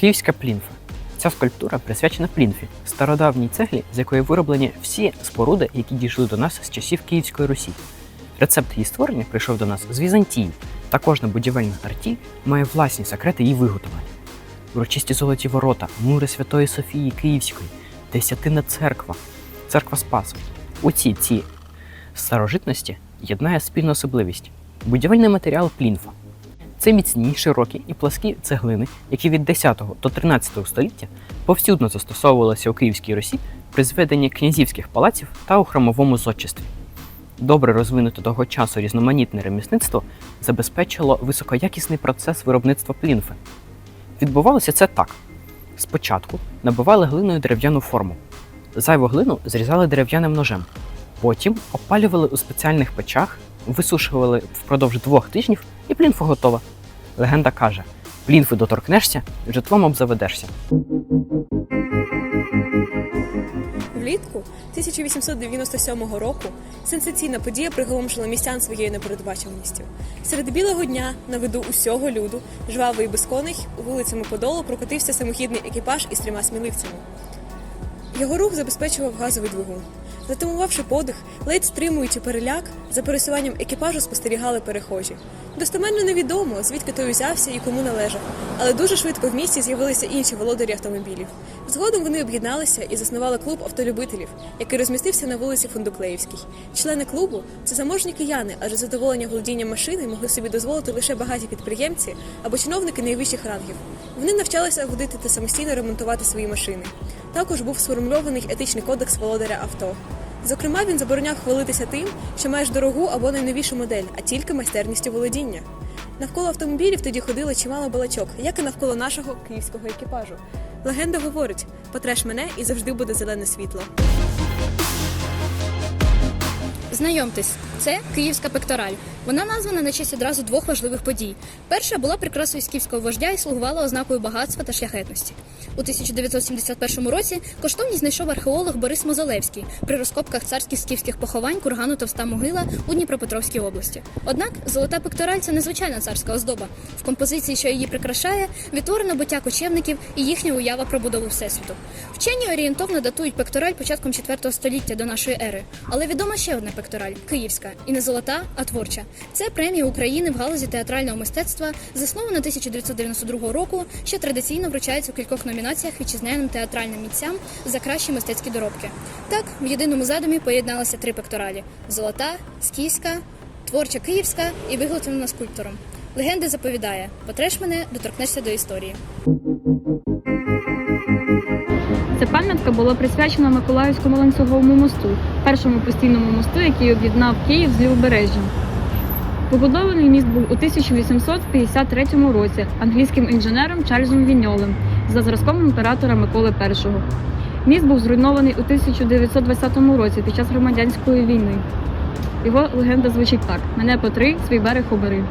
Київська плінфа. Ця скульптура присвячена плінфі, стародавній цеглі, з якої вироблені всі споруди, які дійшли до нас з часів Київської Русі. Рецепт її створення прийшов до нас з Візантії, та кожна будівельна арті має власні секрети її виготовлення. Урочисті золоті ворота, мури Святої Софії Київської, Десятина церква, церква Спасу. Оці ці старожитності єднає спільна особливість будівельний матеріал плінфа. Це міцні, широкі і пласкі цеглини, які від 10 до 13 століття повсюдно застосовувалися у Київській Русі при зведенні князівських палаців та у храмовому зодчестві. Добре розвинуте того часу різноманітне ремісництво забезпечило високоякісний процес виробництва плінфи. Відбувалося це так: спочатку набивали глиною дерев'яну форму, зайву глину зрізали дерев'яним ножем, потім опалювали у спеціальних печах, висушували впродовж двох тижнів і плінфа готова. Легенда каже: плінфи доторкнешся, житлом обзаведешся. Влітку 1897 року сенсаційна подія приголомшила містян своєю непередбачуваністю. Серед білого дня на виду усього люду, жвавий і безконий, вулицями Подолу прокотився самохідний екіпаж із трьома сміливцями. Його рух забезпечував газовий двигун. Затамувавши подих, ледь стримуючи переляк, за пересуванням екіпажу спостерігали перехожі. Достеменно невідомо, звідки той узявся і кому належав, але дуже швидко в місті з'явилися інші володарі автомобілів. Згодом вони об'єдналися і заснували клуб автолюбителів, який розмістився на вулиці Фундуклеївській. Члени клубу це заможні кияни, адже задоволення володінням машини могли собі дозволити лише багаті підприємці або чиновники найвищих рангів. Вони навчалися водити та самостійно ремонтувати свої машини. Також був сформульований етичний кодекс володаря авто. Зокрема, він забороняв хвалитися тим, що маєш дорогу або найновішу модель, а тільки майстерністю володіння. Навколо автомобілів тоді ходило чимало балачок, як і навколо нашого київського екіпажу. Легенда говорить: потреш мене і завжди буде зелене світло. Знайомтесь, це київська пектораль. Вона названа на честь одразу двох важливих подій. Перша була прикрасою скіфського вождя і слугувала ознакою багатства та шляхетності. У 1971 році коштовність знайшов археолог Борис Мозолевський при розкопках царських скіфських поховань кургану Товста могила у Дніпропетровській області. Однак золота пектораль це незвичайна царська оздоба. В композиції, що її прикрашає, відтворено буття кочевників і їхня уява про будову всесвіту. Вчені орієнтовно датують пектораль початком 4 століття до нашої ери, але відома ще одна пектораль київська, і не золота, а творча. Це премія України в галузі театрального мистецтва, заснована 1992 року, що традиційно вручається у кількох номінаціях вітчизняним театральним митцям за кращі мистецькі доробки. Так, в єдиному задумі поєдналися три пекторалі: золота, скіфська, творча київська і виготовлена скульптором. Легенда заповідає: потреш мене, доторкнешся до історії. Ця пам'ятка була присвячена Миколаївському ланцюговому мосту, першому постійному мосту, який об'єднав Київ з Лівобережжям. Побудований міст був у 1853 році англійським інженером Чарльзом Віньолем за зразком імператора Миколи І. Міст був зруйнований у 1920 році під час громадянської війни. Його легенда звучить так: мене по три, свій берег обери.